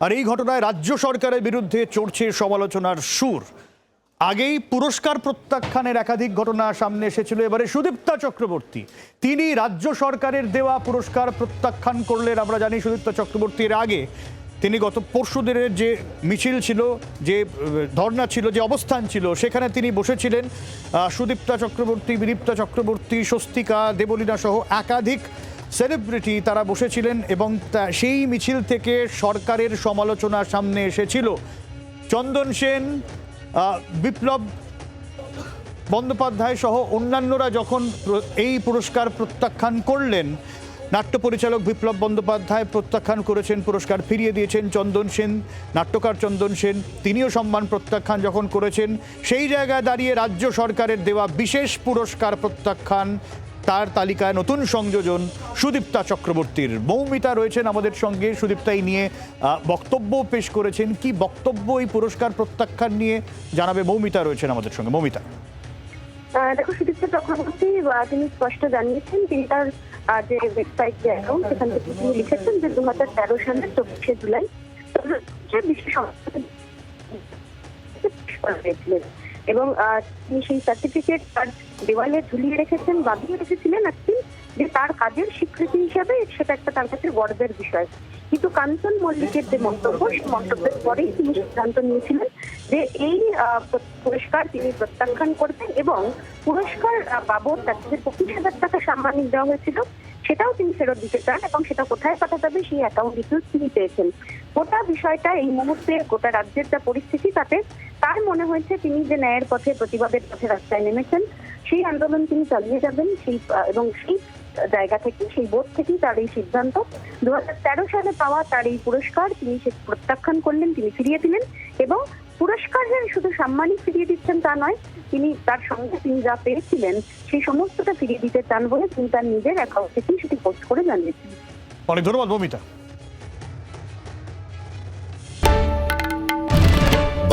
আর এই ঘটনায় রাজ্য সরকারের বিরুদ্ধে চড়ছে সমালোচনার সুর। আগেই পুরস্কার প্রত্যাখ্যানের একাধিক ঘটনা সামনে এসেছিল, এবারে সুদীপ্তা চক্রবর্তী। তিনি রাজ্য সরকারের দেওয়া পুরস্কার প্রত্যাখ্যান করলেন, আমরা জানি সুদীপ্তা চক্রবর্তীর আগে। তিনি গত পরশু যে মিছিল ছিল, যে ধর্ণা ছিল, যে অবস্থান ছিল, সেখানে তিনি বসেছিলেন। সুদীপ্তা চক্রবর্তী, বিদীপ্তা চক্রবর্তী, স্বস্তিকা, দেবলীনা সহ একাধিক সেলিব্রিটি তারা বসেছিলেন এবং সেই মিছিল থেকে সরকারের সমালোচনা সামনে এসেছিল। চন্দন সেন বিপ্লব বন্দ্যোপাধ্যায় সহ অন্যান্যরা যখন এই পুরস্কার প্রত্যাখ্যান করলেন, নাট্য পরিচালক বিপ্লব বন্দ্যোপাধ্যায় প্রত্যাখ্যান করেছেন, পুরস্কার ফিরিয়ে দিয়েছেন চন্দন সেন, নাট্যকার চন্দন সেন, তিনিও সম্মান প্রত্যাখ্যান যখন করেছেন, সেই জায়গায় দাঁড়িয়ে রাজ্য সরকারের দেওয়া বিশেষ পুরস্কার প্রত্যাখ্যান তার তালিকায় নতুন সংযোজন সুদীপ্তা চক্রবর্তীর। মৌমিতা রয়েছেন আমাদের সঙ্গে। সুদীপ্তা, এই নিয়ে বক্তব্য পেশ করেছেন। কি বক্তব্য এই পুরস্কার প্রত্যাখ্যান নিয়ে জানাবে মৌমিতা রয়েছেন আমাদের সঙ্গে? মৌমিতা। দেখো, সুদীপ্তা চক্রবর্তী তিনি স্পষ্ট জানিয়েছেন, তিনি তার যে ওয়েবসাইট যে অ্যাকাউন্ট সেখান থেকে তিনি লিখেছেন যে দু হাজার তেরো সালের চব্বিশে জুলাই বিশ্ব এবং তিনি সেই সার্টিফিকেট তার দেওয়ালে ঝুলিয়ে রেখেছেন, বাঁধিয়ে রেখেছিলেন একটি, যে তার কাজের স্বীকৃতি হিসাবে সেটা একটা তার কাছে গর্বের বিষয়। কিন্তু কাঞ্চন মল্লিকের যে মন্তব্য, সেই মন্তব্যের পরেই তিনি সিদ্ধান্ত নিয়েছিলেন যে এই পুরস্কার তিনি প্রত্যাখ্যান করবেন এবং পুরস্কার বাবদ তাকে যে পঁচিশ হাজার টাকা সাম্মানিক দেওয়া হয়েছিল, সেটাও তিনি ফেরত দিতে চান এবং সেটা কোথায় পাঠাতে হবে সেই অ্যাকাউন্ট ডিটেলস তিনি পেয়েছেন। গোটা বিষয়টা এই মুহূর্তে গোটা রাজ্যের যা পরিস্থিতি, তাতে তার মনে হয়েছে তিনি যে ন্যায়ের পথে, প্রতিবাদের পথে রাস্তায় নেমেছেন, সেই আন্দোলন তিনি চালিয়ে যাবেন, সেই এবং সেই জায়গা থেকে, সেই বোধ থেকেই তার এই সিদ্ধান্ত। দু সালে পাওয়া তার এই পুরস্কার তিনি সে প্রত্যাখ্যান করলেন, তিনি ফিরিয়ে দিলেন, এবং পুরস্কারের শুধু সাম্মানিক ফিরিয়ে দিচ্ছেন তা নয়, তিনি তার সঙ্গে তিনি যা পেয়েছিলেন, সেই সমস্তটা ফিরিয়ে দিতে চান বলে তিনি তার নিজের অ্যাকাউন্ট থেকেই সেটি পোস্ট করে জানিয়েছেন। অনেক ধন্যবাদ, মৌমিতা।